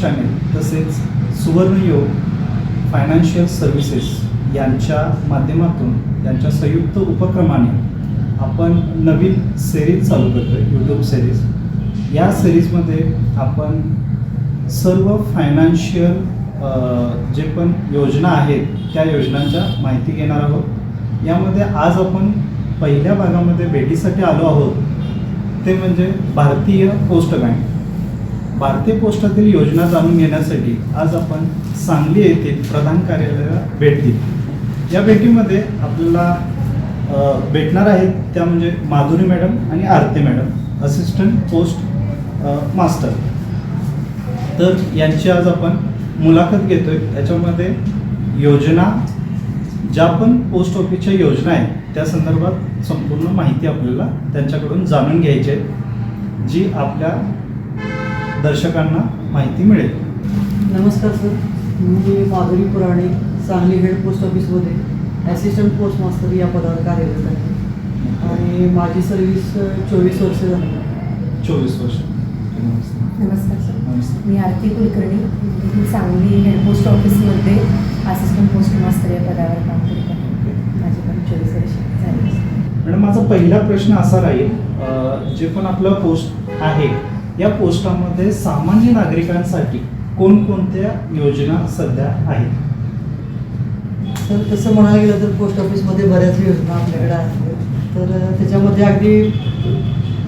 Channel तसेच सुवर्णयोग financial services यांच्या माध्यमातून यांच्या संयुक्त उपक्रमाने आपण नवीन सिरीज चालू करतो आहे यूट्यूब सिरीज या सिरीजमध्ये आपण सर्व फायनान्शियल जे पण योजना आहेत त्या योजनांच्या माहिती घेणार आहोत. यामध्ये आज आपण पहिल्या भागामध्ये भेटीसाठी आलो आहोत. ते म्हणजे भारतीय पोस्ट बँक. भारतीय पोस्टातील योजना जाणून घेण्यासाठी आज आपण सांगली येथील प्रधान कार्यालयाला भेट दिली. या भेटीमध्ये आपल्याला भेटणार आहेत त्या म्हणजे माधुरी मॅडम आणि Aarti madam assistant post master तर यांची आज आपण मुलाखत घेतोय. त्याच्यामध्ये योजना ज्या पण पोस्ट ऑफिसच्या योजना आहेत त्या संदर्भात संपूर्ण माहिती आपल्याला त्यांच्याकडून जाणून घ्यायची आहे जी आपल्या दर्शकांना माहिती मिळेल. नमस्कार सर. मी माधुरी पुराणे सांगली हेड पोस्ट ऑफिसमध्ये ॲसिस्टंट पोस्ट मास्टर या पदावर कार्यरत आहे. आणि माझी सर्व्हिस चोवीस वर्ष झाली. चोवीस वर्ष. नमस्कार सर. मी आरती कुलकर्णी मी सांगली हेड पोस्ट ऑफिसमध्ये असिस्टंट पोस्ट मास्टर या पदावर काम करत आहे. माझे पण चोवीस वर्ष झाली. मॅडम माझा पहिला प्रश्न असा राहील जे पण आपलं पोस्ट आहे या पोस्टामध्ये सामान्य नागरिकांसाठी कोणकोणत्या योजना सध्या आहेत? तर तसं म्हणायला गेलं तर पोस्ट ऑफिसमध्ये बऱ्याच योजना आपल्याकडे आहेत. तर त्याच्यामध्ये अगदी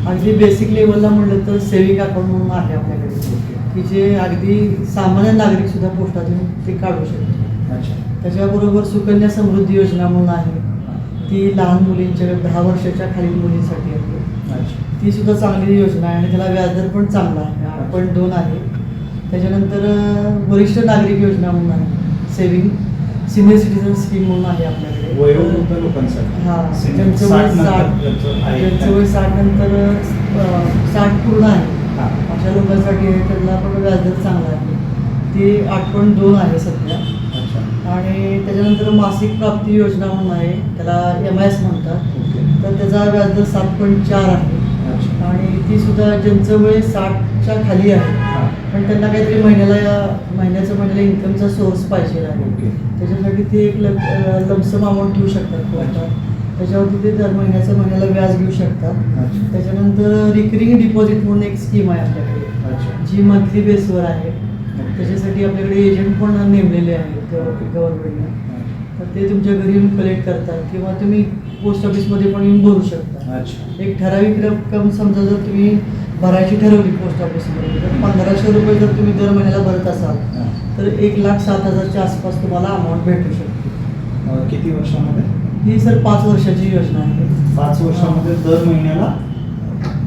अगदी बेसिक लेवलला म्हणलं तर सेविंग अकाउंट म्हणून आहे आपल्याकडे? की जे अगदी सामान्य नागरिकसुद्धा पोस्टातून ते काढू शकतो अच्छा. त्याच्याबरोबर सुकन्या समृद्धी योजना म्हणून आहे. ती लहान मुलींच्या दहा वर्षाच्या खालील मुलींसाठी ती सुद्धा चांगली योजना आहे आणि त्याला व्याजदर पण चांगला आहे. आठ पॉईंट दोन आहे. त्याच्यानंतर वरिष्ठ नागरिक योजना म्हणून आहे. सेविंग सिनियर सिटीजन स्कीम म्हणून आहे आपल्याकडे. लोकांसाठी. हा. ज्यांचं वय साठ नंतर साठ. वय नंतर पूर्ण आहे. अशा लोकांसाठी आहे. त्यांना पण व्याजदर चांगला आहे. ती आठ पॉईंट दोन आहे सध्या. आणि त्याच्यानंतर मासिक प्राप्ती योजना म्हणून आहे. त्याला एम आय एस म्हणतात. तर त्याचा व्याजदर सात पॉईंट चार आहे. आणि ती सुद्धा ज्यांचं वय साठच्या खाली आहे. पण त्यांना काहीतरी महिन्याला महिन्याचं महिन्याला इन्कमचा सोर्स पाहिजे आहे. त्याच्यासाठी ते एक लमसम अमाऊंट ठेवू शकतात पोस्टात त्याच्यावरती ते दर महिन्याचं महिन्याला व्याज घेऊ शकतात. त्याच्यानंतर रिकरिंग डिपॉझिट म्हणून एक स्कीम आहे आपल्याकडे. जी मंथली बेसवर आहे. त्याच्यासाठी आपल्याकडे एजंट पण नेमलेले आहेत गव्हर्नमेंटने ते तुमच्या घरी येऊन कलेक्ट करतात किंवा तुम्ही पोस्ट ऑफिसमध्ये पण येऊन भरू शकता एक ठराविक रक्कम समजा जर तुम्ही भरायची ठरवली पोस्ट ऑफिसमध्ये तर पंधराशे रुपये जर तुम्ही दर महिन्याला भरत असाल. तर एक लाख सात हजारच्या आसपास तुम्हाला अमाऊंट भेटू शकते किती वर्षामध्ये ही सर पाच वर्षाची योजना आहे पाच वर्षामध्ये दर महिन्याला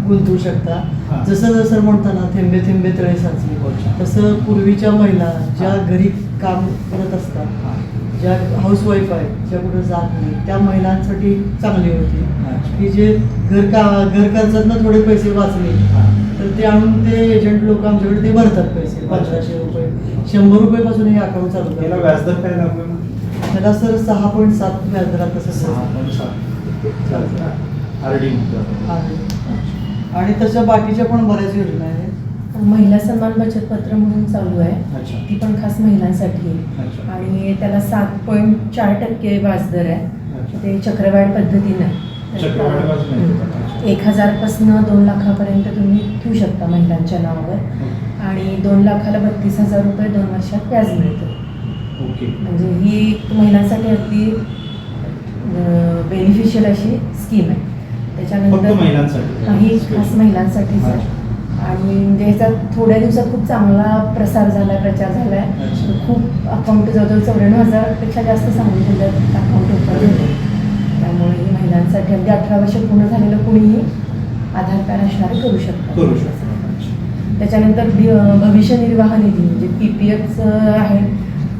गुंतवू शकता. जसं जसं म्हणताना थेंबे थेंबे तळे साचले. तसं पूर्वीच्या महिला ज्या. घरी काम करत असतात. ज्या हाऊसवाईफ आहेत ज्या कुठं जात नाही त्या महिलांसाठी चांगली होती. की जे घर का घर खर्चातनं थोडे पैसे वाचले. तर ते आणून ते एजंट लोक आमच्याकडे ते भरतात पैसे पंधराशे रुपये शंभर रुपयेपासून हे अकाउंट चालू याला करतात. व्याजदर काय लागलं? त्याला सर सहा पॉईंट सात व्याजदरात तसं सहा पण सात आर डी. आणि तशा बाकीच्या पण बऱ्याच योजना आहेत महिला सन्मान बचत पत्र म्हणून चालू आहे. ती पण खास महिलांसाठी. आहे आणि त्याला सात पॉईंट चार टक्के व्याजदर आहे. ते चक्रवाढ पद्धतीनं. एक हजारपासनं दोन लाखापर्यंत तुम्ही ठेवू शकता महिलांच्या नावावर. आणि दोन लाखाला बत्तीस हजार रुपये दोन वर्षात व्याज मिळतं. ओके. म्हणजे ही महिलांसाठी अगदी बेनिफिशियल अशी स्कीम आहे. त्याच्यानंतर महिलांसाठी. हा, खास महिलांसाठीच आहे. अच्छा. आणि म्हणजे ह्याचा थोड्या दिवसात खूप चांगला प्रसार झाला प्रचार झाला आहे. खूप अकाउंट जवळजवळ चौऱ्याण्णव हजारपेक्षा जास्त सांगली जिल्ह्यात अकाउंट ओपन झाले त्यामुळे ही महिलांसाठी अगदी अठरा वर्ष पूर्ण झालेलं कुणीही आधार कार्ड असणारे करू शकतात. त्याच्यानंतर भविष्य निर्वाह निधी म्हणजे पी पी एफचं आहे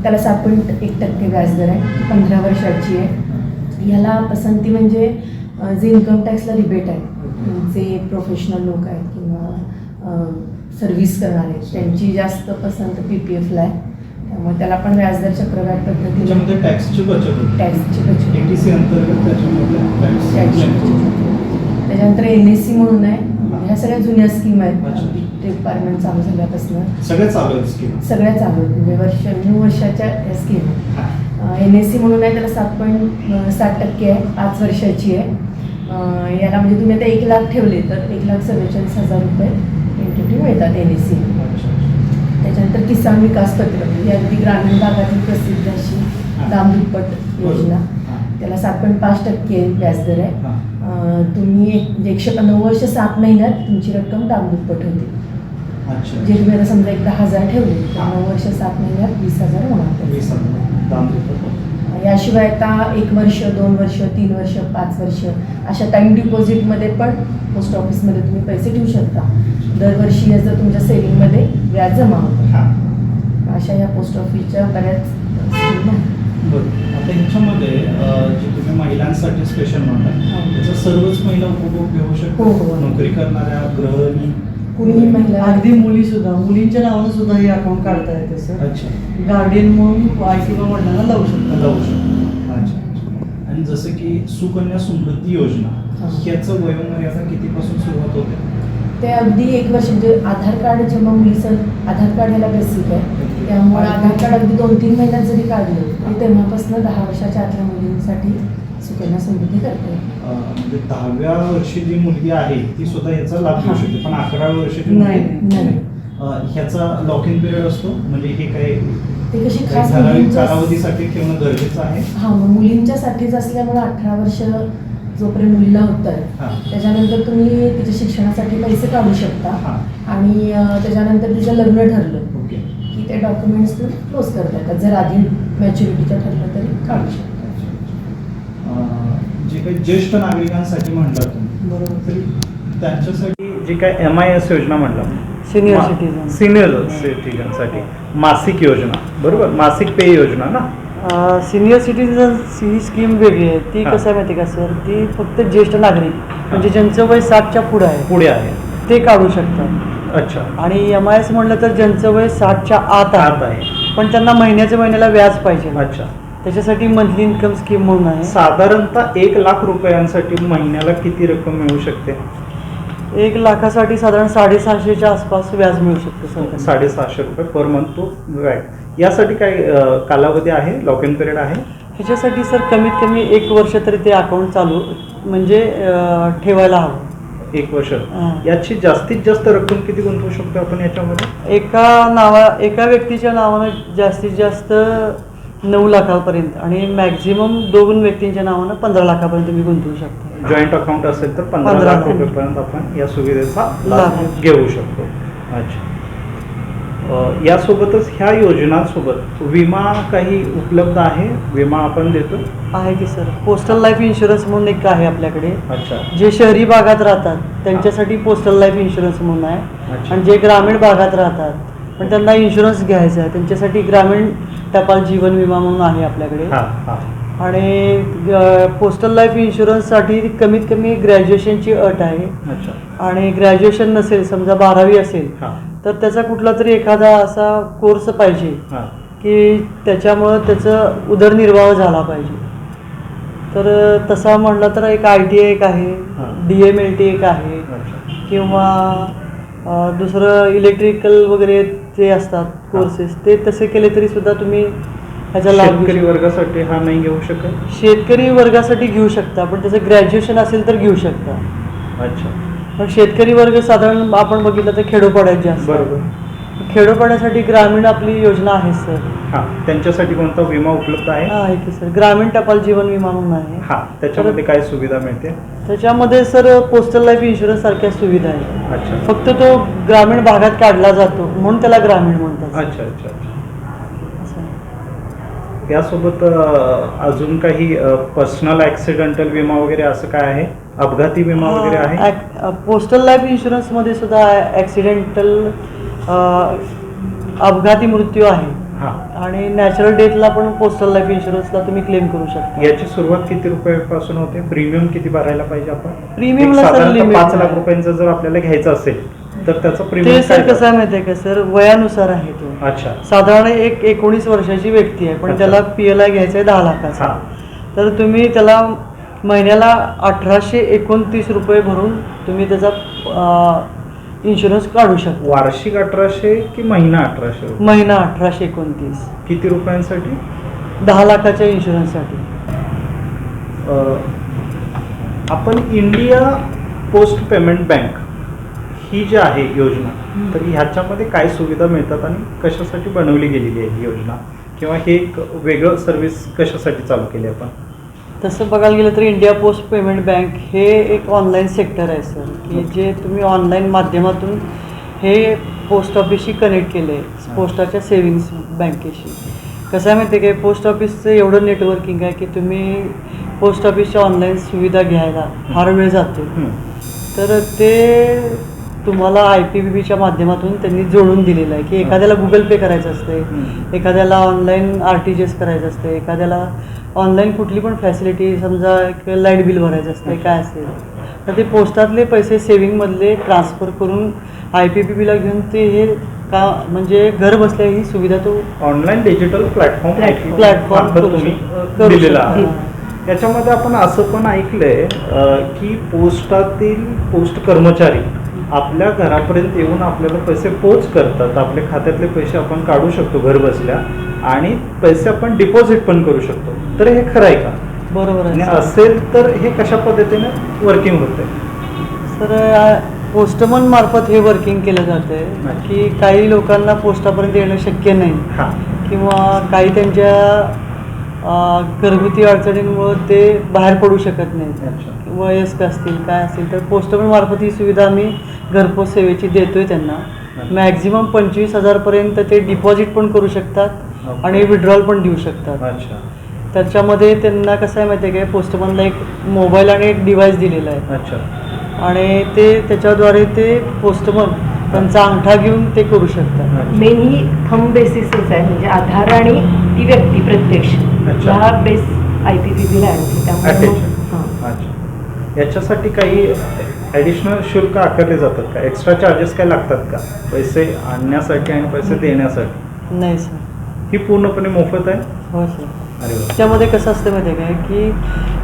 त्याला सात पॉईंट एक टक्के व्याजदर आहे ती पंधरा वर्षाची आहे. याला पसंती म्हणजे जे इन्कम टॅक्सला रिबेट आहे जे प्रोफेशनल लोक आहेत किंवा सर्व्हिस करणारे. त्यांची जास्त पसंत पी पी एफला आहे. त्यामुळे त्याला पण व्याजदर चक्रवाढ टॅक्सची बचत टॅक्सची बचत होते. त्याच्यानंतर एन एस सी म्हणून आहे. ह्या सगळ्या जुन्या स्कीम आहेत. डिपार्टमेंट चालू झाल्यापासून. सगळे चालू आहेत स्कीम सगळ्या चालू आहेत. म्हणजे वर्ष नऊ वर्षाच्या या स्कीम एन एस सी म्हणून आहे त्याला सात पॉईंट सात टक्के आहे. पाच वर्षाची आहे. याला म्हणजे तुम्ही आता एक लाख ठेवले तर एक लाख चव्वेचाळीस हजार रुपये एंटिटी मिळतात एन एस सी त्याच्यानंतर किसान विकास पत्र ही अगदी ग्रामीण भागातील प्रसिद्ध अशी दाम दुप्पट योजना. त्याला सात पॉईंट पाच टक्के व्याजदर आहे. तुम्ही एक म्हणजे एकशे नऊ वर्ष सात महिन्यात तुमची रक्कम दाम दुप्पट होते. अच्छा. जे तुम्ही आता समजा एक दहा हजार ठेवले तर नऊ वर्ष सात महिन्यात वीस हजार होणार. याशिवाय आता एक वर्ष दोन वर्ष तीन वर्ष पाच वर्ष अशा टाईम डिपॉझिटमध्ये पण पोस्ट ऑफिसमध्ये तुम्ही पैसे ठेवू शकता. दरवर्षी याचं तुमच्या सेविंगमध्ये व्याज जमा होतं. हां. अशा या पोस्ट ऑफिसच्या बऱ्याच बरं. आता ह्याच्यामध्ये जे तुम्ही महिलांसाठी स्पेशल म्हणतात हो. त्याचा सर्वच महिला उपभोग घेऊ हो, शकतात हो. नोकरी करणाऱ्या गृहिणी कुणीही महिला अगदी मुली सुद्धा मुलींच्या नावानं सुद्धा हे अकाउंट काढता येतं सर अच्छा. गार्डियन म्हणून आई किंवा वडिलांना लावू शकतात लावू शकतो. अच्छा. आणि जसं की सुकन्या समृद्धी योजना. ह्याचं वयोमर्यादा कितीपासून सुरुवात होते? ते अगदी एक वर्ष म्हणजे आधार कार्ड जेव्हा मुलीचं आधार कार्ड ह्याला बेसिक आहे. त्यामुळे आधार कार्ड अगदी दोन तीन महिन्यात जरी काढलं तरी तेव्हापासून दहा वर्षाच्या आतल्या मुलींसाठी सुकन्या समृद्धी करते. अं, म्हणजे दहाव्या वर्षी जी मुलगी आहे ती सुद्धा ह्याचा लाभ घेऊ. शकते. पण अकराव्या वर्षाची नाही, नाही. ह्याचा लॉक इन पिरियड असतो? म्हणजे हे काही ते कशी खास कालावधीसाठी ठेवणं गरजेचं आहे? हा मग मुलींच्यासाठीच असल्यामुळे अठरा वर्ष जोपर्यंत मुलीला होत आहे हां. त्याच्यानंतर तुम्ही तिच्या शिक्षणासाठी पैसे काढू शकता. हां. आणि त्याच्यानंतर तिचं लग्न ठरलं ओके. की ते डॉक्युमेंट्स तुम्ही क्लोज करता. येतात जर आधी मॅच्युरिटीचं ठरलं तरी काढू शकता. जे काही ज्येष्ठ नागरिकांसाठी म्हणलं तुम्ही. बरोबर. तरी त्यांच्यासाठी जी काय एम आय एस योजना म्हणलं. Senior citizen. सिनियर सिटीजनसाठी मासिक योजना. बरोबर? मासिक पे योजना ना? सिनियर सिटीजन ही स्कीम वेगळी आहे. ती हां. कसं आहे माहिती का सर ती फक्त ज्येष्ठ नागरिक म्हणजे ज्यांचं वय साठच्या पुढं आहे पुढे आहे. ते काढू शकतात. अच्छा. आणि एम आय एस म्हटलं तर ज्यांचं वय साठच्या आत आत आहे आहे. पण त्यांना महिन्याच्या महिन्याला व्याज पाहिजे. अच्छा. त्याच्यासाठी मंथली इन्कम स्कीम म्हणून आहे. साधारणतः एक लाख रुपयांसाठी महिन्याला किती रक्कम मिळू शकते? एक लाखासाठी साधारण साडेसहाशेच्या आसपास व्याज मिळू शकतं सर. साडेसहाशे रुपये पर मंथ तो व्याज यासाठी काय अं, कालावधी आहे? लॉक इन पिरियड आहे? ह्याच्यासाठी सर कमीत कमी एक वर्ष तरी ते अकाउंट चालू म्हणजे अं, ठेवायला हवं. एक वर्ष. हां. याची जास्तीत जास्त रक्कम किती गुंतवू शकतो आपण याच्यामध्ये? एका नावा एका व्यक्तीच्या नावानं जास्तीत जास्त नऊ लाखापर्यंत. आणि मॅक्झिमम दोन व्यक्तींच्या नावानं पंधरा लाखापर्यंत तुम्ही गुंतवू शकता. जॉईंट अकाउंट असेल तर पंधरा लाख. रुपयेपर्यंत आपण या सुविधेचा लाभ. घेऊ शकतो. अच्छा. यासोबतच ह्या योजनांसोबत विमा काही उपलब्ध आहे? विमा आपण देतो? आहे की सर. पोस्टल लाईफ इन्शुरन्स म्हणून एक आहे आपल्याकडे. अच्छा. जे शहरी भागात राहतात त्यांच्यासाठी पोस्टल लाईफ इन्शुरन्स म्हणून आहे. आणि जे ग्रामीण भागात राहतात पण त्यांना इन्शुरन्स घ्यायचा आहे. त्यांच्यासाठी ग्रामीण टपाल जीवन विमा म्हणून आहे आपल्याकडे. हा हा. आणि पोस्टल लाईफ इन्शुरन्ससाठी कमीत कमी ग्रॅज्युएशनची अट आहे. अच्छा. आणि ग्रॅज्युएशन नसेल समजा बारावी असेल हा. तर त्याचा कुठला तरी एखादा असा कोर्स पाहिजे हा. की त्याच्यामुळं त्याचं उदरनिर्वाह झाला पाहिजे. तर तसा म्हणलं तर एक आय टी एक आहे हां. डी एम एल टी एक आहे अच्छा. किंवा अ, दुसरं इलेक्ट्रिकल वगैरे जे असतात कोर्सेस ते तसे केले तरी सुद्धा तुम्ही ह्याचा लाभ घेऊ शेतकरी. वर्गासाठी हा नाही घेऊ शकत शेतकरी वर्गासाठी घेऊ शकता पण त्याचं ग्रॅज्युएशन असेल तर घेऊ शकता अच्छा पण शेतकरी वर्ग साधारण आपण बघितलं तर खेडोपाड्यात जास्त. बरोबर खेडोपाड्यासाठी ग्रामीण आपली योजना आहे सर. हा त्यांच्यासाठी कोणता विमा उपलब्ध आहे? हा आहे की सर. ग्रामीण टपाल जीवन विमा म्हणून आहे. हा त्याच्यामध्ये काय सुविधा मिळते? त्याच्यामध्ये सर पोस्टल लाईफ इन्शुरन्स सारख्या सुविधा आहेत. अच्छा. फक्त तो ग्रामीण भागात काढला जातो म्हणून त्याला ग्रामीण म्हणतात अच्छा अच्छा अच्छा. असं अ, अजून काही पर्सनल ॲक्सिडेंटल विमा वगैरे असं काय आहे? अपघाती विमा वगैरे आहे? पोस्टल लाईफ इन्शुरन्समध्ये सुद्धा ॲक्सिडेंटल अपघाती मृत्यू आहे. हा. आणि नॅचरल डेथला पण पोस्टल लाईफ इन्शुरन्सला तुम्ही क्लेम करू शकता. याची सुरुवात किती रुपयापासून होते? प्रीमियम किती भरायला पाहिजे आपण? Premium ला एक सर साधारणतः limit पाच लाख. रुपयांचं जर आपल्याला घ्यायचं असेल तर त्याचं ते प्रीमियम सर कसं आहे माहिती आहे का सर? वयानुसार आहे तो. अच्छा. साधारण एक एकोणीस वर्षाची व्यक्ती आहे पण अच्छा. त्याला पी एल आय घ्यायचा आहे दहा लाखाचा. हा. तर तुम्ही त्याला महिन्याला अठराशे एकोणतीस रुपये भरून तुम्ही त्याचा इन्शुरन्स काढू शकतो. वार्षिक अठराशे की महिना अठराशे? महिना अठराशे एकोणतीस. किती रुपयांसाठी? दहा लाखाच्या इन्शुरन्ससाठी आपण इंडिया पोस्ट पेमेंट बँक ही जी आहे योजना तर ह्याच्यामध्ये काय सुविधा मिळतात आणि कशासाठी बनवली गेलेली आहे ही योजना? किंवा हे एक वेगळं सर्व्हिस कशासाठी चालू केली आपण? तसं बघायला गेलं तर इंडिया पोस्ट पेमेंट बँक हे एक ऑनलाईन सेक्टर आहे सर की जे तुम्ही ऑनलाईन माध्यमातून हे पोस्ट ऑफिसशी कनेक्ट केलं आहे पोस्टाच्या सेविंग्स बँकेशी. कसं आहे माहिती आहे काय पोस्ट ऑफिसचं एवढं नेटवर्किंग आहे की तुम्ही पोस्ट ऑफिसच्या ऑनलाईन सुविधा घ्यायला फार वेळ जातो. तर ते तुम्हाला आय पी बी बीच्या माध्यमातून त्यांनी जोडून दिलेलं आहे की एखाद्याला गुगल पे करायचं असते. एखाद्याला online R T G S करायचं असते एखाद्याला ऑनलाईन कुठली पण फॅसिलिटी समजा एक लाइट बिल भरायचं असते काय असेल तर ते पोस्टातले पैसे सेविंगमधले ट्रान्सफर करून आय पी बी बीला घेऊन ते हे का म्हणजे घर बसल्या ही सुविधा तो ऑनलाईन डिजिटल प्लॅटफॉर्म. प्लॅटफॉर्म करू दिलेला याच्यामध्ये आपण असं पण ऐकलंय की पोस्टातील पोस्ट कर्मचारी आपल्या घरापर्यंत येऊन आपल्याला पैसे पोच करतात. आपल्या खात्यातले पैसे आपण काढू शकतो घर बसल्या. आणि पैसे आपण डिपॉझिट पण करू शकतो. तर हे खरं आहे का? बरोबर आणि आहे असेल तर हे कशा पद्धतीने वर्किंग होते तर पोस्टमन मार्फत हे वर्किंग केलं जातं अच्छा. की काही लोकांना पोस्टापर्यंत येणं शक्य नाही. हा. किंवा काही त्यांच्या अं, घरगुती अडचणींमुळं ते बाहेर पडू शकत नाहीत अच्छा. वयस्क असतील काय असतील तर पोस्टमन मार्फत ही सुविधा आम्ही घरपोच सेवेची देतोय त्यांना. मॅक्झिमम पंचवीस हजारपर्यंत ते डिपॉझिट पण करू शकतात. आणि विड्रॉल पण देऊ शकतात. अच्छा. त्याच्यामध्ये त्यांना कसं आहे माहिती आहे काय पोस्टमनला एक मोबाईल आणि एक डिव्हाइस दिलेला आहे. अच्छा. आणि ते त्याच्याद्वारे ते पोस्टमन त्यांचा अंगठा घेऊन ते करू शकतात. मेन ही थंब बेसिसच आहे म्हणजे आधार आणि ती व्यक्ती प्रत्यक्ष. अच्छा. हा बेस आय पी पी बीला आहे त्यामुळे Attention. मग- हां. अच्छा. याच्यासाठी काही ॲडिशनल शुल्क आकारले जातात का? एक्स्ट्रा चार्जेस काय लागतात का? पैसे आणण्यासाठी आणि पैसे देण्यासाठी? नाही सर ही पूर्णपणे मोफत आहे. हो सर अरे वा. त्याच्यामध्ये कसं असतं माहिती आहे काय की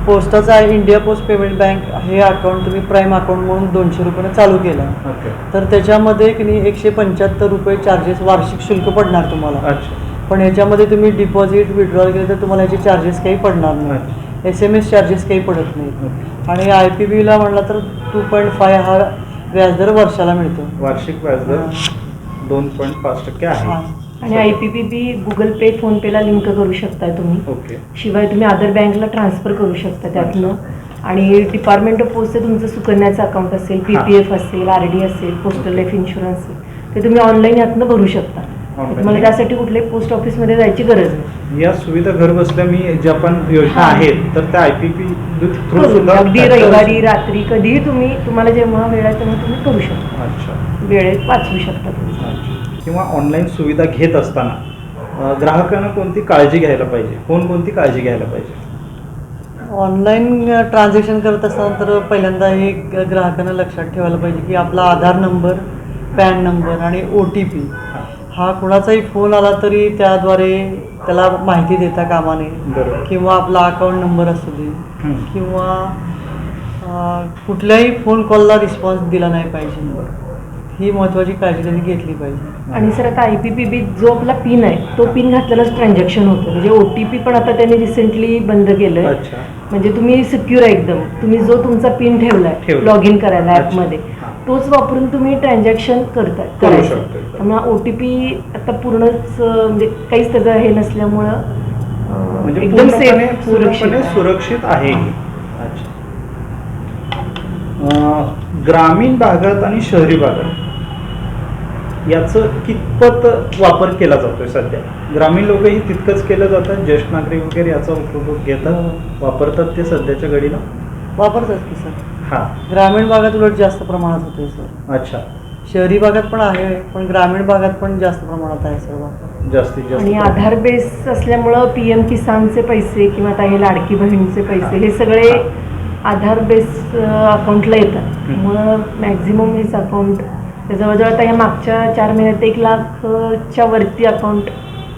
पोस्टाचा आहे इंडिया पोस्ट पेमेंट बँक हे अकाउंट तुम्ही प्राईम अकाउंट म्हणून दोनशे रुपयानं चालू केलं. ओके. तर त्याच्यामध्ये की नाही एकशे पंच्याहत्तर रुपये चार्जेस वार्षिक शुल्क पडणार तुम्हाला. अच्छा. पण याच्यामध्ये तुम्ही डिपॉझिट विड्रॉल केलं तर तुम्हाला याचे चार्जेस काही पडणार नाही. एस एम एस चार्जेस काही पडत नाहीत आणि आय पी बीला म्हणला तर टू पॉईंट फाय हा व्याजदर वर्षाला मिळतो. वार्षिक व्याजदर दोन पॉईंट पाच टक्के आहे. आणि I P P B Google pay phone पेला लिंक करू शकताय तुम्ही. ओके. शिवाय तुम्ही अदर बँकला ट्रान्सफर करू शकता त्यातनं. आणि डिपार्टमेंट ऑफ पोस्टचं तुमचं सुकन्याचं अकाउंट असेल पी पी एफ असेल आर डी असेल पोस्टल लाईफ इन्शुरन्स असेल ते तुम्ही ऑनलाईन यातनं भरू शकता. तुम्हाला त्यासाठी कुठल्याही पोस्ट ऑफिसमध्ये जायची गरज नाही. या सुविधा घर बसल्या मी ज्या पण योजना. आहेत तर त्या आय पी पी थ्रू अगदी रविवारी रात्री कधीही तुम्ही तुम्हाला जेव्हा वेळ आहे तेव्हा तुम्ही करू शकता. अच्छा. वेळेत वाचवू शकता तुम्ही. किंवा ऑनलाईन सुविधा घेत असताना ग्राहकांना कोणती काळजी घ्यायला पाहिजे? कोणकोणती काळजी घ्यायला पाहिजे? ऑनलाईन ट्रान्झॅक्शन करत असताना तर पहिल्यांदा हे ग्राहकांना लक्षात ठेवायला पाहिजे की आपला आधार नंबर पॅन नंबर आणि ओ टी पी हा. कुणाचाही फोन आला तरी त्याद्वारे त्याला माहिती देता कामा नये. बरोबर. किंवा आपला अकाउंट नंबर असू दे. किंवा कुठल्याही फोन कॉलला रिस्पॉन्स दिला नाही पाहिजे. ही महत्त्वाची काळजी त्यांनी घेतली पाहिजे आणि सर आता आय पी पी बी जो आपला पिन आहे तो पिन घातलेलाच ट्रान्झॅक्शन होतं म्हणजे ओ टी पी पण आता त्यांनी रिसेंटली बंद केलं आहे अच्छा म्हणजे तुम्ही सिक्युअर आहे एकदम तुम्ही जो तुमचा पिन ठेवलाय. लॉग इन करायला अच्छा. ॲपमध्ये हां. तोच वापरून तुम्ही ट्रान्झॅक्शन करताय करू करायचं. त्यामुळे ओ टी पी आता पूर्णच अं, म्हणजे काहीच त्याचं हे नसल्यामुळं अं, म्हणजे एकदम पूर्णपणे सेफ सुरक्षित पूर्णपणे आहे. सुरक्षित आहे ही. अच्छा अं, ग्रामीण भागात आणि शहरी भागात याचं कितपत वापर केला जातोय सध्या? ग्रामीण लोकही तितकंच केलं जातं ज्येष्ठ नागरिक वगैरे याचा उपयोग घेतात वापरतात ते सध्याच्या घडीला? वापरतात की सर. हा. ग्रामीण भागात उलट जास्त प्रमाणात होते सर. अच्छा. शहरी भागात पण आहे पण ग्रामीण भागात पण जास्त प्रमाणात आहे सर वापर. जास्तीत आणि जास्त आधार बेस असल्यामुळं पी एम किसानचे पैसे किंवा आता हे लाडकी बहिणीचे पैसे हे सगळे आधार बेस अकाउंटला येतात. त्यामुळं मॅक्झिमम हेच अकाउंट जवळजवळ आता ह्या मागच्या चार महिन्यात एक लाखच्या वरती अकाउंट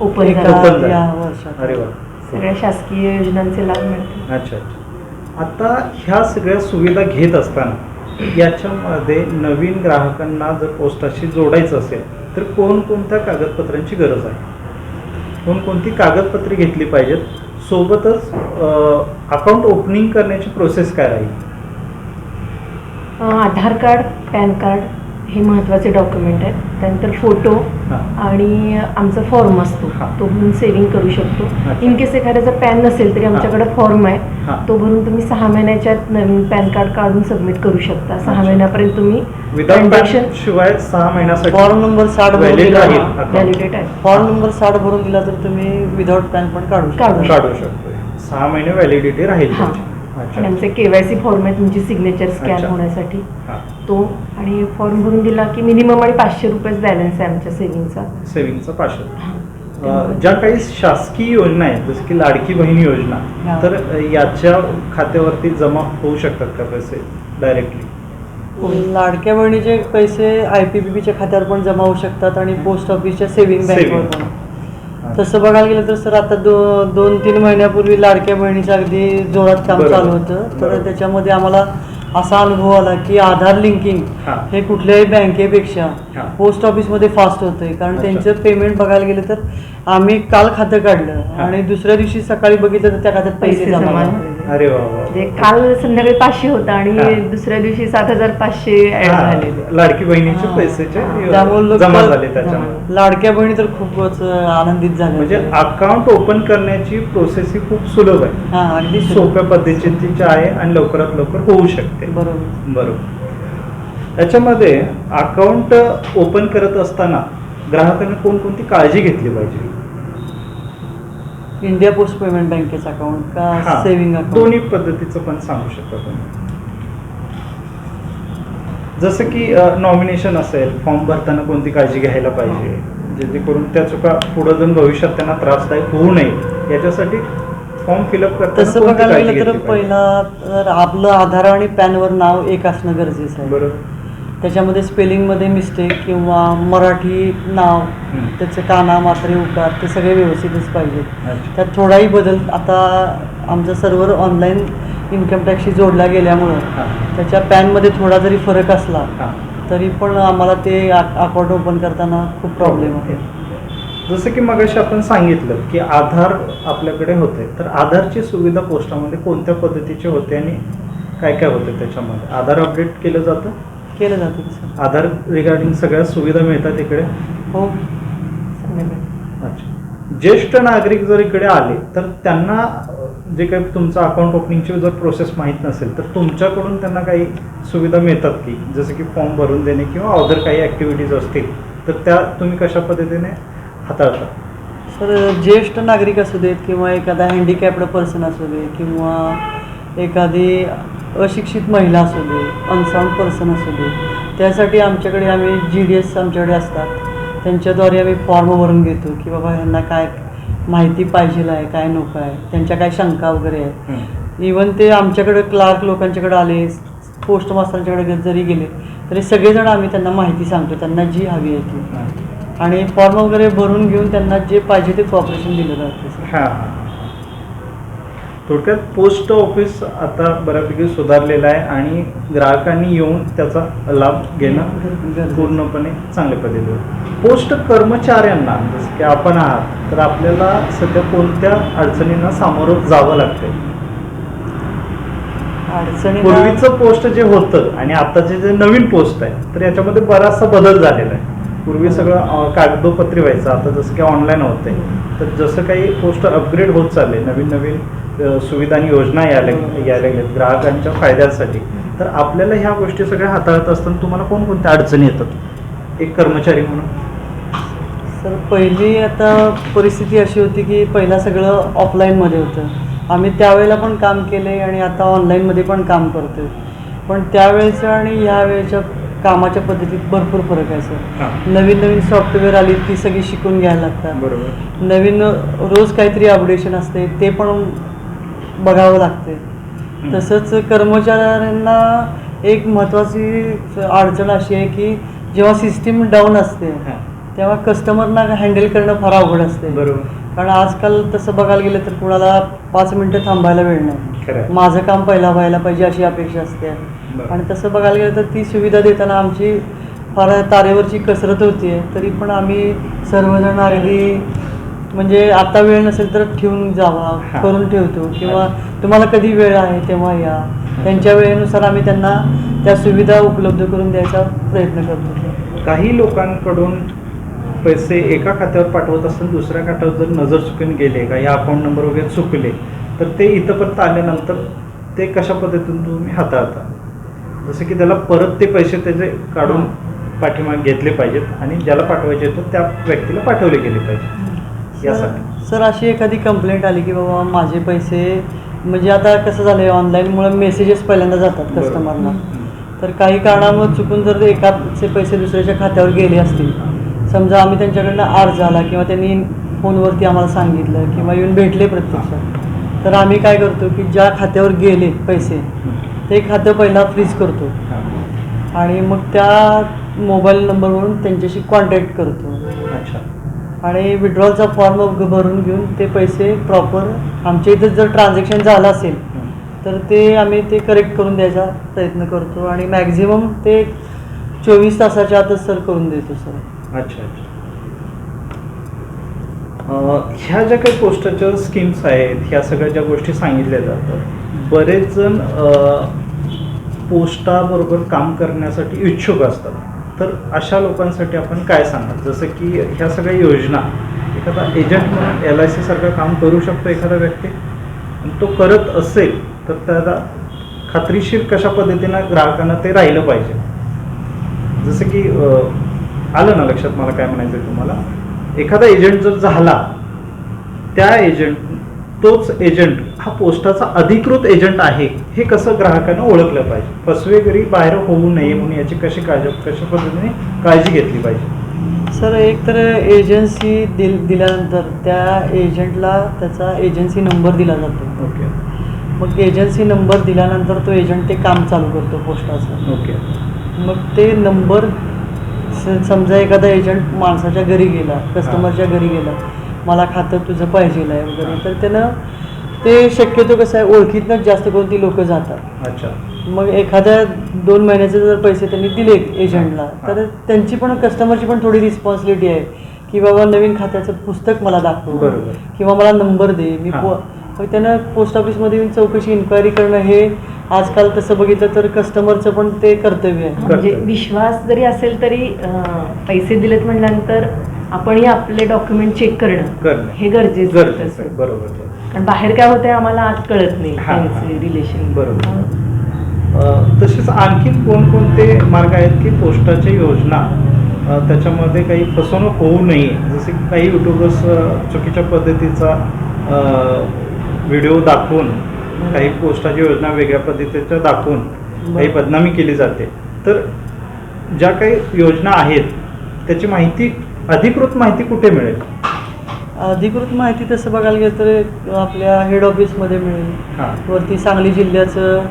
ओपन एका झालं Open झालं. या वर्षात. अरे वा. सगळ्या शासकीय योजनांचे लाभ मिळतात. अच्छा अच्छा. आता ह्या सगळ्या सुविधा घेत असताना याच्यामध्ये नवीन ग्राहकांना जर पोस्टाशी जोडायचं असेल तर कोणकोणत्या कागदपत्रांची गरज आहे? कोणकोणती कागदपत्रे घेतली पाहिजेत? सोबतच अकाउंट ओपनिंग करण्याची प्रोसेस काय राहील? आधार कार्ड पॅन कार्ड हे महत्त्वाचे डॉक्युमेंट आहेत. त्यानंतर फोटो आणि आमचा फॉर्म असतो. तो भरून सेव्हिंग करू शकतो. इन केस एखाद्याचा पॅन नसेल तरी आमच्याकडे फॉर्म आहे. हां. तो भरून तुम्ही सहा महिन्याच्यात नवीन पॅन कार्ड काढून सबमिट करू शकता. सहा. महिन्यापर्यंत तुम्ही विदाउट ट्रान्झॅक्शन शिवाय सहा महिन्यासाठी फॉर्म नंबर साठ. व्हॅलिडेट आहे फॉर्म नंबर साठ भरून दिला तर तुम्ही विदाउट पॅन पण काढू शकता. काढू शकतोय. सहा महिने व्हॅलिडिटी राहील हां. आणि आमचे केवायसी फॉर्म आहे तुमची सिग्नेचर स्कॅन अच्छा. होण्यासाठी. हां. तो आणि फॉर्म भरून दिला की मिनिमम आणि पाचशे रुपयेच बॅलन्स आहे आमच्या सेव्हिंगचा सेव्हिंगचा पाचशे. अं, ज्या काही शासकीय योजना आहेत जसं की लाडकी बहीण योजना हा. तर अं, याच्या खात्यावरती जमा होऊ शकतात का पैसे डायरेक्टली लाडक्या बहिणीचे पैसे आय पी बी बीच्या खात्यावर पण जमा होऊ शकतात आणि पोस्ट ऑफिसच्या सेव्हिंग बँकवर Saving. पण. तसं बघायला गेलं तर सर आता दो दोन तीन महिन्यापूर्वी लाडक्या बहिणीचं अगदी जोरात काम बरोबर. चालू होतं तर बरोबर. त्याच्यामध्ये आम्हाला असा अनुभव आला की आधार लिंकिंग हां हे कुठल्याही बँकेपेक्षा हां. पोस्ट ऑफिसमध्ये फास्ट होतंय कारण अच्छा. त्यांचं पेमेंट बघायला गेलं तर आम्ही काल खातं काढलं हां. आणि दुसऱ्या दिवशी सकाळी बघितलं तर त्या खात्यात पैसे पैसे जमा जमा झाले. अरे म्हणजे काल संध्याकाळी पाचशे होता आणि. दुसऱ्या दिवशी सात हजार पाचशे ऍड हां, झाले लाडकी बहिणीचे हां. पैसेचे जमा झाले त्याच्यामध्ये. लाडक्या बहिणी तर खूपच आनंदित झाले म्हणजे अकाउंट ओपन करण्याची प्रोसेस ही खूप सुलभ आहे. हा अगदी सोपं. सोप्या पद्धतीची आहे आणि लवकरात लवकर होऊ शकते. बरोबर. बरोबर. याच्यामध्ये अकाउंट ओपन करत असताना ग्राहकांनी कोणकोणती काळजी घेतली पाहिजे? इंडिया पोस्ट पेमेंट बँकेचं अकाउंट हा. का सेव्हिंग अकाउंट दोन्ही पद्धतीचं पण सांगू शकता तुम्ही. जसं की नॉमिनेशन असेल फॉर्म भरताना कोणती काळजी घ्यायला पाहिजे जेणेकरून त्या चुका पुढे जाऊन भविष्यात त्यांना त्रासदायक होऊ नये. याच्यासाठी फॉर्म फिलअप करताना तसं कोणती बघायला काळजी गेलं तर घेतली पाहिजे? पहिला तर आपलं आधार आणि पॅनवर नाव एक असणं गरजेचं आहे. बरोबर. त्याच्यामध्ये स्पेलिंगमध्ये मिस्टेक किंवा मराठी नाव. त्याचे काना मात्रे उकार ते सगळे व्यवस्थितच पाहिजेत. त्यात थोडाही बदल आता आमचं सर्व्हर ऑनलाईन इन्कम टॅक्सशी जोडला गेल्यामुळं. त्याच्या पॅनमध्ये थोडा जरी फरक असला. तरी पण आम्हाला ते अकाउंट ओपन करताना खूप प्रॉब्लेम आहे जसं की मगाशी आपण सांगितलं की आधार आपल्याकडे होते तर आधारची सुविधा पोस्टामध्ये कोणत्या पद्धतीची होते आणि काय काय होते त्याच्यामध्ये आधार अपडेट केलं जातं केलं जातं. आधार रिगार्डिंग सगळ्या सुविधा मिळतात इकडे? हो. अच्छा. ज्येष्ठ नागरिक जर इकडे आले तर त्यांना जे काही तुमचं अकाउंट ओपनिंगची जर प्रोसेस माहीत नसेल तर तुमच्याकडून त्यांना काही सुविधा मिळतात की? जसं की फॉर्म भरून देणे किंवा अदर काही ॲक्टिव्हिटीज असतील तर त्या तुम्ही कशा पद्धतीने हाताळता? तर ज्येष्ठ नागरिक असू देत किंवा एखादा हँडिकॅप्ड पर्सन असू दे किंवा एखादी अशिक्षित महिला असू दे अनसाउंड पर्सन असू दे त्यासाठी आमच्याकडे आम्ही जी डी एस आमच्याकडे असतात. त्यांच्याद्वारे आम्ही फॉर्म भरून घेतो की बाबा ह्यांना काय माहिती पाहिजे आहे काय नको आहे त्यांच्या काय शंका वगैरे आहे इवन ते आमच्याकडे क्लार्क लोकांच्याकडे आले पोस्ट मास्तरांच्याकडे जरी गेले तरी सगळेजण आम्ही त्यांना माहिती सांगतो त्यांना जी हवी आहे ती. आणि फॉर्म वगैरे भरून घेऊन त्यांना जे पाहिजे ते कॉपरेशन दिलं जातं. थोडक्यात पोस्ट ऑफिस आता बऱ्यापैकी सुधारलेलं आहे आणि ग्राहकांनी येऊन त्याचा लाभ घेणं. पूर्णपणे चांगल्या पद्धतीने. पोस्ट कर्मचाऱ्यांना जसं की आपण आहात तर आपल्याला सध्या कोणत्या अडचणींना सामोरं जावं लागतंय? पूर्वीचं पोस्ट जे होतं आणि आताचे जे नवीन पोस्ट आहे तर याच्यामध्ये बराचसा बदल झालेला आहे. पूर्वी सगळं कागदोपत्री व्हायचं. आता जसं काही ऑनलाईन होतंय. तर जसं काही पोस्ट अपग्रेड होत चालले नवीन नवीन सुविधा आणि योजना यायला यायला लागल्यात ग्राहकांच्या फायद्यासाठी. तर आपल्याला ह्या गोष्टी सगळ्या हाताळत असताना तुम्हाला कोणकोणत्या अडचणी येतात? एक कर्मचारी म्हणून. सर पहिली आता परिस्थिती अशी होती की पहिला सगळं ऑफलाईनमध्ये होतं. आम्ही त्यावेळेला पण काम केले आणि आता ऑनलाईनमध्ये पण काम करतोय. पण त्यावेळेचं आणि ह्या वेळेच्या कामाच्या पद्धतीत भरपूर फरक आहे सर. नवीन नवीन सॉफ्टवेअर आली ती सगळी शिकून घ्यायला लागतात. बरोबर. नवीन रोज काहीतरी अपडेशन असते ते पण बघावं लागते तसंच कर्मचाऱ्यांना एक महत्त्वाची अडचण अशी आहे की जेव्हा सिस्टीम डाऊन असते तेव्हा कस्टमरना हँडल करणं फार अवघड असते. बरोबर. कारण आजकाल तसं बघायला गेलं तर कुणाला पाच मिनटं थांबायला वेळ नाही. माझं काम पहिला व्हायला पाहिजे अशी अपेक्षा असते. आणि तसं बघायला गेलं तर ती सुविधा देताना आमची फार तारेवरची कसरत होती तरी पण आम्ही सर्वजण अगदी म्हणजे आता वेळ नसेल तर ठेवून जावा हा. करून ठेवतो. किंवा तुम्हाला कधी वेळ आहे तेव्हा या. त्यांच्या वेळेनुसार आम्ही त्यांना त्या सुविधा उपलब्ध करून द्यायचा प्रयत्न करतो. काही लोकांकडून पैसे एका खात्यावर पाठवत असताना दुसऱ्या खात्यावर जर नजर चुकून गेले का या अकाउंट नंबर वगैरे चुकले तर ते इथंपर्यंत आल्यानंतर ते कशा पद्धतीने तुम्ही हाताळता? जसं की त्याला परत ते पैसे त्याचे काढून पाठीमागे घेतले पाहिजेत आणि ज्याला पाठवायचे तर त्या व्यक्तीला पाठवले गेले पाहिजे यासाठी. सर अशी एखादी कंप्लेंट आली की बाबा माझे पैसे म्हणजे आता कसं झालंय ऑनलाईनमुळे मेसेजेस पहिल्यांदा जातात बरोबर. कस्टमरला तर काही कारणामुळे चुकून जर एकाचे पैसे दुसऱ्याच्या खात्यावर गेले असतील समजा आम्ही त्यांच्याकडनं अर्ज आला किंवा त्यांनी फोनवरती आम्हाला सांगितलं किंवा येऊन भेटले प्रत्यक्षात तर आम्ही काय करतो की ज्या खात्यावर गेले पैसे ते खातं पहिला फ्रीज करतो. आणि मग त्या मोबाईल नंबरवरून त्यांच्याशी कॉन्टॅक्ट करतो. अच्छा. आणि विड्रॉलचा फॉर्म भरून घेऊन ते पैसे प्रॉपर आमच्या इथं जर ट्रान्झॅक्शन झालं असेल तर ते आम्ही ते करेक्ट करून द्यायचा प्रयत्न करतो आणि मॅक्झिमम ते चोवीस तासाच्या आतच सर करून देतो सर. अच्छा अच्छा. ह्या ज्या काही पोस्टाच्या स्कीम्स आहेत ह्या सगळ्या ज्या गोष्टी सांगितल्या जातात बरेच जण पोस्टाबरोबर काम करण्यासाठी इच्छुक असतात. तर अशा लोकांसाठी आपण काय सांगाल जसं की ह्या सगळ्या योजना एखादा एजंट म्हणून एल आय सी सारखं काम करू शकतो एखादा व्यक्ती? आणि तो करत असेल तर त्याला खात्रीशीर कशा पद्धतीनं ग्राहकांना ते राहिलं पाहिजे? जसं की आलं ना लक्षात मला काय म्हणायचं आहे तुम्हाला? एखादा एजंट जर झाला त्या एजंट तोच एजंट हा पोस्टाचा अधिकृत एजंट आहे हे कसं ग्राहकांना ओळखलं पाहिजे? फसवेगिरी बाहेर होऊ नये म्हणून याची कशी काळजी कशा पद्धतीने काळजी घेतली पाहिजे? सर एक तर एजन्सी दिल दिल्यानंतर त्या एजंटला त्याचा एजन्सी नंबर दिला जातो. ओके. मग एजन्सी नंबर दिल्यानंतर तो एजंट ते काम चालू करतो पोस्टाचं. ओके. मग ते नंबर स- समजा एखादा एजंट माणसाच्या घरी गेला कस्टमरच्या घरी गेला मला खातं तुझं पाहिजे आहे वगैरे तर त्यानं ते शक्यतो कसं आहे ओळखीतनंच जास्त करून ती लोक जातात अच्छा मग एखाद्या दोन महिन्याचे जर पैसे त्यांनी दिले एजंटला तर त्यांची पण कस्टमरची पण थोडी रिस्पॉन्सिबिलिटी आहे की बाबा नवीन खात्याचं पुस्तक मला दाखव बरोबर. किंवा मला नंबर दे मी. पो मग त्यानं पोस्ट ऑफिसमध्ये येऊन चौकशी इन्क्वायरी करणं हे आजकाल तसं बघितलं तर कस्टमरचं पण ते कर्तव्य आहे म्हणजे. विश्वास जरी असेल तरी पैसे दिलेत म्हटल्यानंतर आपणही आपले डॉक्युमेंट चेक करणं. हे गरजेचं असतं. बरोबर. कारण बाहेर काय होतंय आम्हाला आज कळत नाही हा, हा. त्यांचे रिलेशन बरोबर. तसेच आणखीन कोणकोणते मार्ग आहेत की पोस्टाच्या योजना त्याच्यामध्ये काही फसवणूक होऊ नये जसे की काही युट्यूबर्स चुकीच्या पद्धतीचा व्हिडिओ दाखवून काही पोस्टाच्या योजना वेगळ्या पद्धतीच्या दाखवून काही. बदनामी केली जाते तर ज्या काही योजना आहेत त्याची माहिती अधिकृत माहिती कुठे मिळेल अधिकृत माहिती तसं बघायला गेलं तर आपल्या हेड ऑफिसमध्ये मिळेल हां वरती सांगली जिल्ह्याचं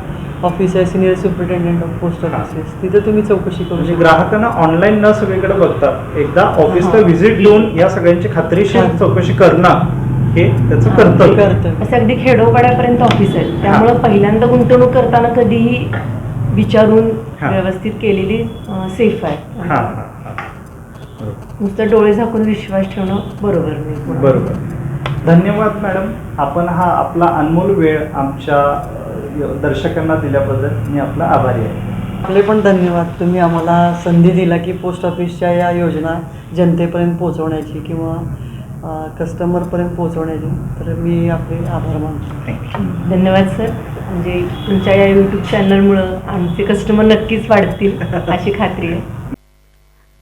ऑफिस आहे सिनियर सुपरिटेंडेंट ऑफ पोस्ट हां. ऑफिसेस तिथं तुम्ही चौकशी करू म्हणजे शकता ग्राहकांना ऑनलाईन न सगळीकडे बघता एकदा ऑफिसला हा. व्हिजिट देऊन या सगळ्यांची खात्रीशीर हा. चौकशी करणं हे त्याचं ते कर्तव्य कर्तव्य असं अगदी खेडोपाड्यापर्यंत ऑफिस आहे त्यामुळं पहिल्यांदा गुंतवणूक करताना कधीही विचारून हा. व्यवस्थित केलेली सेफ आहे हा हा. नुसतं डोळे झाकून विश्वास ठेवणं बरोबर नाही. बरोबर. धन्यवाद मॅडम. आपण हा आपला अनमोल वेळ आमच्या दर्शकांना दिल्याबद्दल मी आपला आभारी आहे. आपले पण धन्यवाद. तुम्ही आम्हाला संधी दिला की पोस्ट ऑफिसच्या या योजना जनतेपर्यंत पोहोचवण्याची किंवा कस्टमरपर्यंत पोहोचवण्याची. तर मी आपले आभार मानतो. धन्यवाद सर. म्हणजे तुमच्या या यूट्यूब चॅनलमुळं आमचे कस्टमर नक्कीच वाढतील अशी खात्री आहे.